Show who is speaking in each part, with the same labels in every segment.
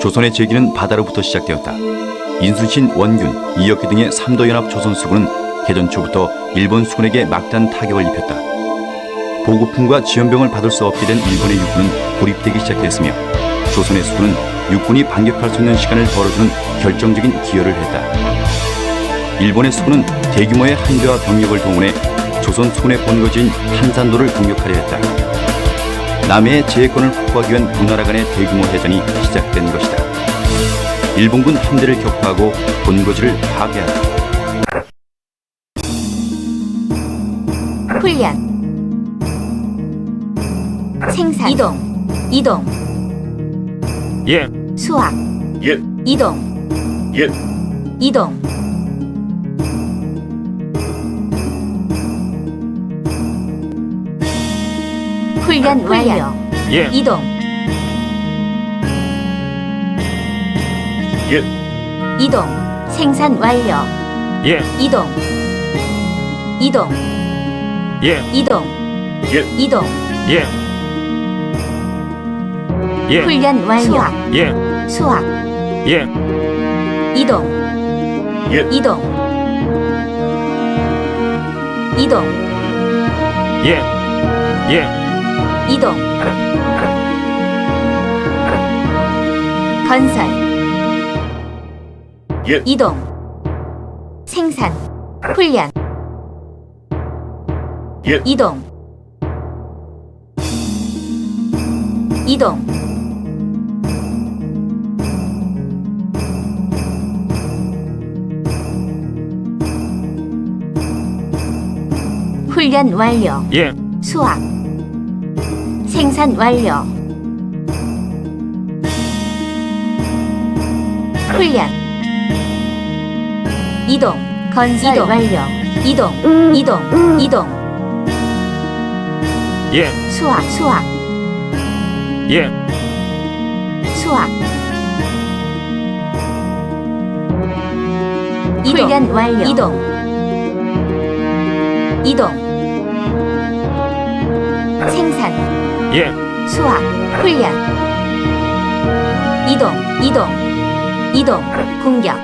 Speaker 1: 조선의 제기는 바다로부터 시작되었다. 인순신, 원균, 이혁기 등의 삼도연합 조선 수군은 개전 초부터 일본 수군에게 막단 타격을 입혔다. 보급품과 지원병을 받을 수 없게 된 일본의 육군은 고립되기 시작했으며 조선의 수군은 육군이 반격할 수 있는 시간을 벌어주는 결정적인 기여를 했다. 일본의 수군은 대규모의 한대와 병력을 동원해 조선 수군의 본거지인 한산도를 공격하려 했다. 남해의 제해권을 확보하기 위한 우나라 간의 대규모 해전이 시작된 것이다. 일본군 함대를 격파하고 본거지를 파괴하다.
Speaker 2: 훈련. 생산. 이동. 이동.
Speaker 3: 예,
Speaker 2: 수학
Speaker 3: 예,
Speaker 2: 이동.
Speaker 3: 예,
Speaker 2: 이동 훈련 완료.
Speaker 3: 예,
Speaker 2: 이동.
Speaker 3: 예,
Speaker 2: 이동. 생산 완료.
Speaker 3: 예,
Speaker 2: 이동. 이동.
Speaker 3: 예,
Speaker 2: 이동.
Speaker 3: 예,
Speaker 2: 이동.
Speaker 3: 예, 예,
Speaker 2: 훈련 완료. 수학.
Speaker 3: 예,
Speaker 2: 수학.
Speaker 3: 예,
Speaker 2: 이동.
Speaker 3: 예,
Speaker 2: 이동. 이동.
Speaker 3: 예, 예,
Speaker 2: 이동. 건설.
Speaker 3: 예.
Speaker 2: 이동. 생산. 훈련.
Speaker 3: 예.
Speaker 2: 이동. 이동. 훈련 완료.
Speaker 3: 예,
Speaker 2: 수학 생산 완료. 훈련 이동. 건설 완료. 이동. 이동. 이동.
Speaker 3: 예,
Speaker 2: 수학 수학
Speaker 3: 예,
Speaker 2: 수학 훈련 완료. 이동. 이동. 생산
Speaker 3: 예,
Speaker 2: 수학 훈련. 이동 이동. 이동 공격.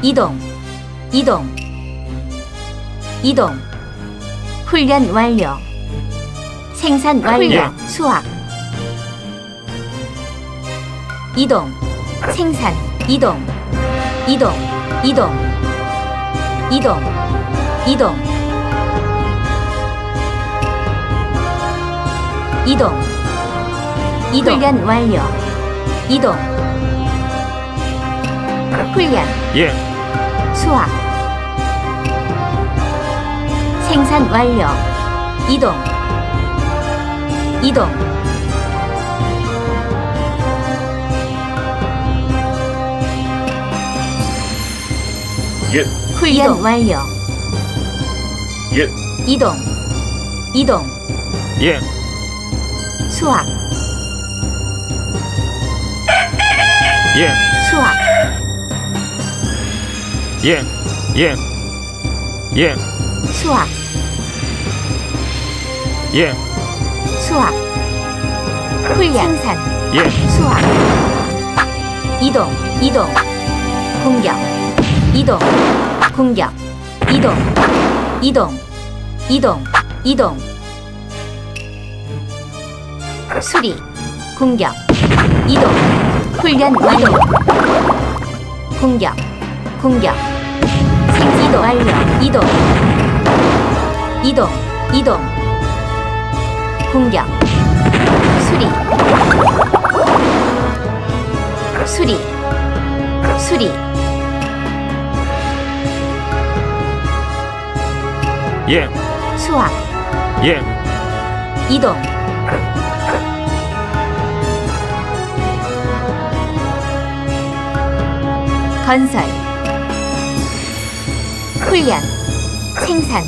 Speaker 2: 이동 이동. 이동. 훈련 완료. 생산 완료. 수학. 이동 생산 이동. 이동 이동 이동 이동. 이동 이동. 훈련 완료. 이동. 훈련.
Speaker 3: 예,
Speaker 2: 수학 생산 완료. 이동. 이동.
Speaker 3: 예,
Speaker 2: 훈련 완료
Speaker 3: 예,
Speaker 2: 이동 이동
Speaker 3: 예,
Speaker 2: 수학
Speaker 3: 예,
Speaker 2: 수학
Speaker 3: 예, 예, 예,
Speaker 2: 수학
Speaker 3: 예,
Speaker 2: 수학 훈련 생산
Speaker 3: 예,
Speaker 2: 수학 이동 이동 공격 이동 공격. 이동. 이동. 이동. 이동. 수리. 공격. 이동. 훈련 이동 공격. 공격. 생이동 완료. 이동. 이동. 이동. 공격
Speaker 3: 예,
Speaker 2: 수학.
Speaker 3: 예,
Speaker 2: 이동. 건설. 훈련. 생산.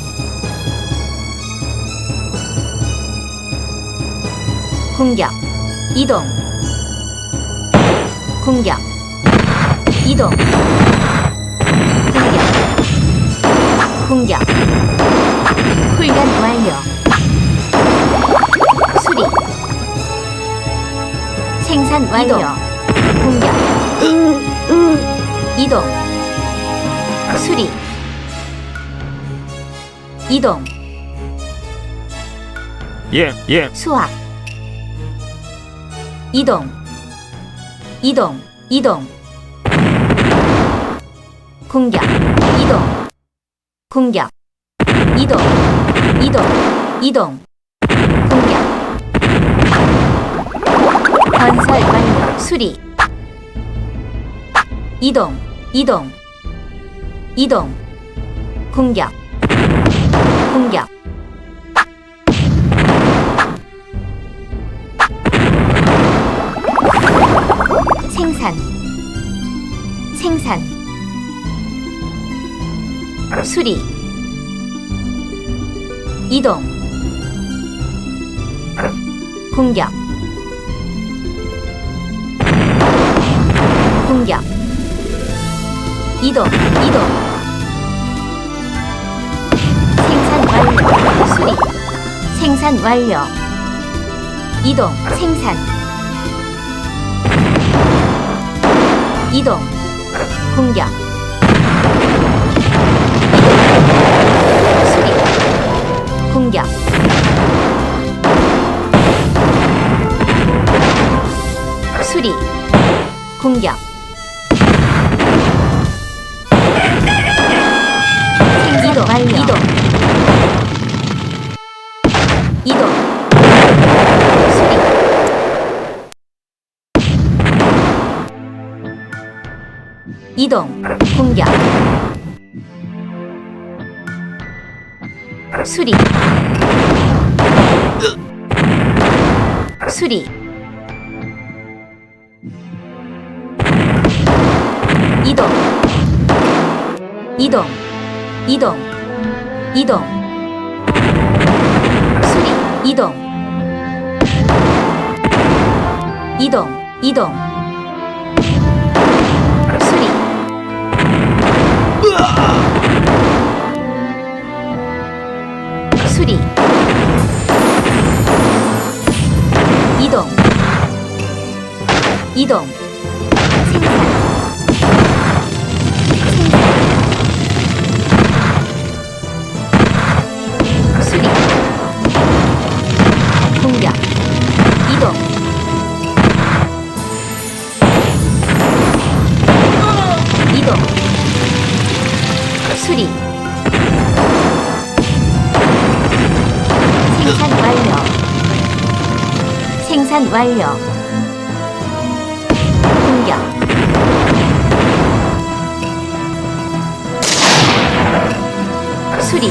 Speaker 2: 공격. 이동. 공격. 이동 공격. 훈련 완료. 수리. 생산 완료. 공격. 이동. 수리. 이동.
Speaker 3: 예, 예,
Speaker 2: 수확 이동. 이동. 이동. 공격. 이동 공격. 이동. 이동. 이동. 공격. 건설 완료. 수리. 이동. 이동. 이동. 공격. 공격. 생산. 생산 수리. 이동. 공격. 공격. 이동 이동. 생산 완료. 수리. 생산 완료. 이동 생산. 이동. 공격 공격. 수리. 공격. 이동. 완료. 이동. 이동. 수리. 이동. 공격 수리. 수리. 이동. 이동. 이동. 이동. 수리. 이동. 이동. 이동. 수리. 수리 이동. 수리. 공격 이동. 이동. 수리. 생산 완료. 생산 완료 수리.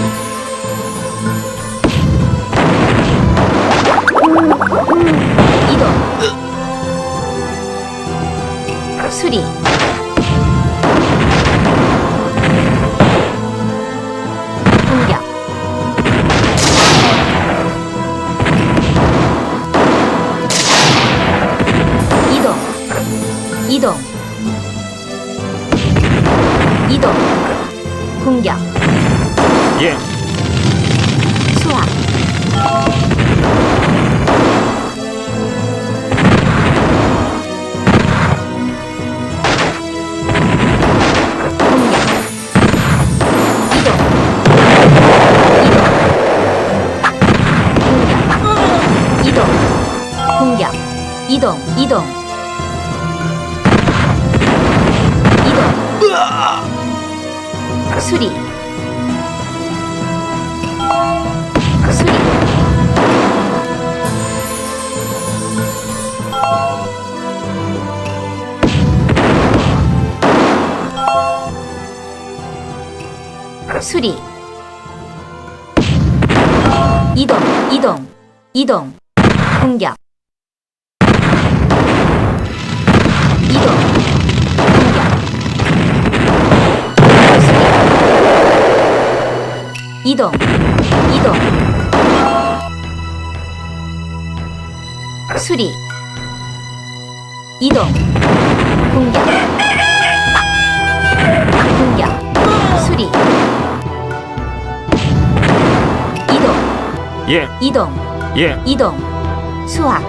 Speaker 2: 이동. 수리. 공격. 이동. 이동. 이동. 공격
Speaker 3: 예,
Speaker 2: 공격 이동. 이동. 이동. 수리 수리. 이동 이동 이동 공격. 이동 공격. 수리 이동 이동. 수리. 이동 공격
Speaker 3: 예,
Speaker 2: 이동.
Speaker 3: 예,
Speaker 2: 이동. 수학.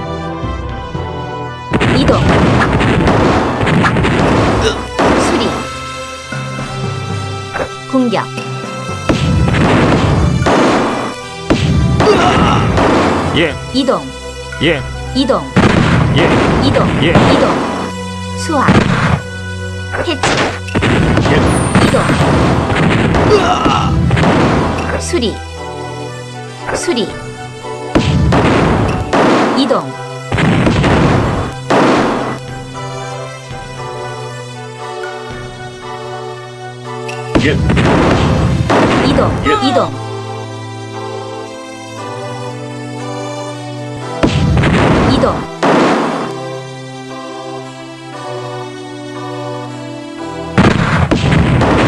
Speaker 2: 이동. 수리. 공격.
Speaker 3: 예,
Speaker 2: 이동.
Speaker 3: 예,
Speaker 2: 이동.
Speaker 3: 예,
Speaker 2: 이동.
Speaker 3: 예.
Speaker 2: 이동. 수학. 해치. 이동. 수리 수리. 이동.
Speaker 4: 예,
Speaker 2: 이동
Speaker 4: 예.
Speaker 2: 이동. 이동.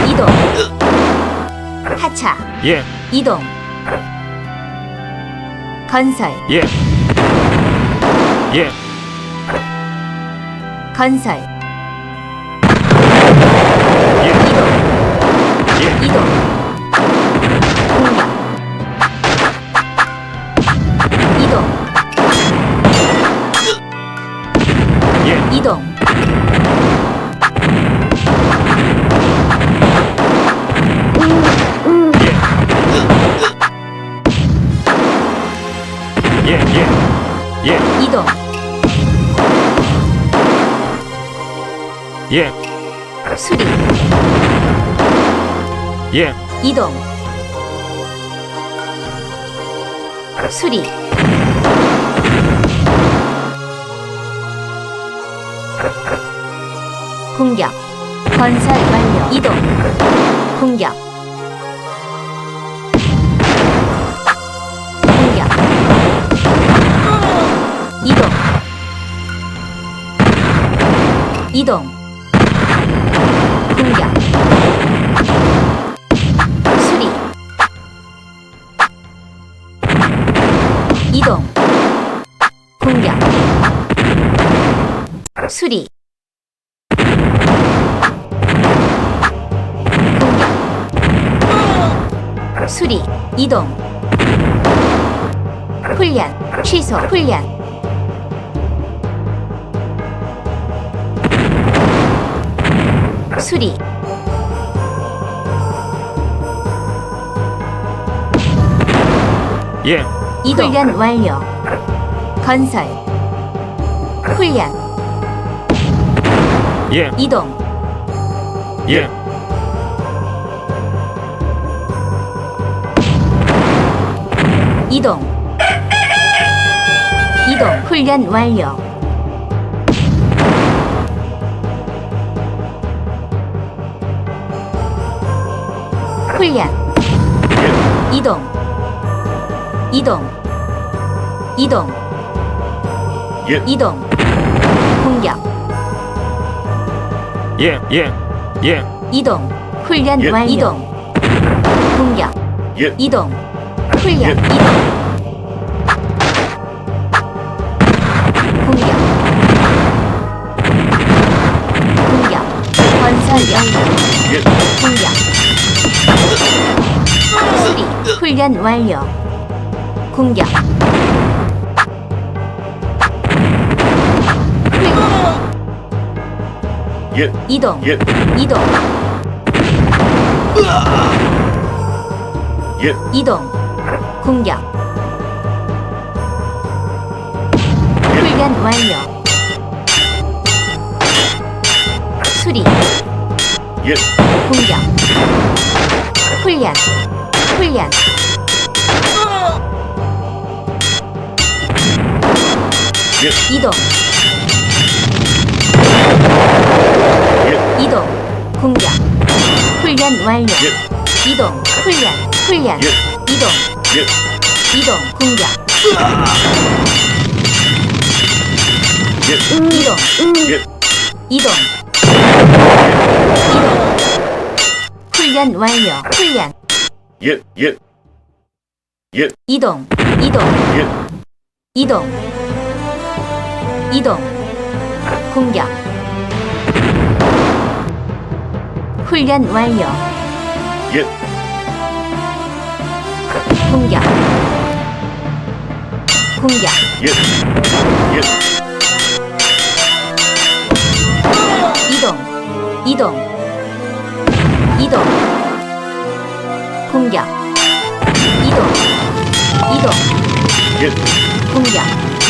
Speaker 2: 이동. 하차.
Speaker 3: 예,
Speaker 2: 이동 건설.
Speaker 3: 예, 예,
Speaker 2: 건설.
Speaker 3: 예,
Speaker 2: 이동.
Speaker 3: 예,
Speaker 2: 이동
Speaker 3: 예,
Speaker 2: 수리
Speaker 3: 예,
Speaker 2: 이동. 수리. 공격. 건설 완료. 이동. 공격. 공격. 이동. 이동 수리. 공격 수리 이동. 훈련 취소 훈련. 수리.
Speaker 3: 예,
Speaker 2: 이동 훈련 완료. 건설. 훈련
Speaker 3: 예,
Speaker 2: 이동.
Speaker 3: 예,
Speaker 2: 이동. 이동. 훈련 완료. 훈련. 이동. 이동. 이동.
Speaker 4: 예.
Speaker 2: 이동
Speaker 3: 예, 예, 예,
Speaker 2: 이동 훈련
Speaker 4: 예.
Speaker 2: 완료. 이동. 공격.
Speaker 4: 예,
Speaker 2: 이동 훈련
Speaker 4: 예.
Speaker 2: 이동. 공격. 공격. 건설 완료.
Speaker 4: 예,
Speaker 2: 공격. 수리 훈련 완료. 공격
Speaker 4: 예,
Speaker 2: 이동
Speaker 4: 예,
Speaker 2: 이동.
Speaker 4: 예,
Speaker 2: 이동 공격. 훈련 완료. 수리.
Speaker 4: 예,
Speaker 2: 공격. 훈련 훈련.
Speaker 4: 예,
Speaker 2: 이동
Speaker 4: 예,
Speaker 2: 이동 공격 훈련 완료.
Speaker 4: 예,
Speaker 2: 이동 훈련 훈련.
Speaker 4: 예.
Speaker 2: 이동
Speaker 4: 예,
Speaker 2: 이동 공격
Speaker 4: 예,
Speaker 2: 이동
Speaker 4: 예,
Speaker 2: 이동. 이동 훈련 완료 훈련.
Speaker 4: 예, 예, 예,
Speaker 2: 이동 이동.
Speaker 4: 예,
Speaker 2: 이동. 이동. 공격 훈련 완료.
Speaker 4: 예,
Speaker 2: 공격. 공격.
Speaker 4: 예. 예.
Speaker 2: 이동. 이동. 이동. 공격. 이동. 이동.
Speaker 4: 예.
Speaker 2: 공격.
Speaker 4: 예.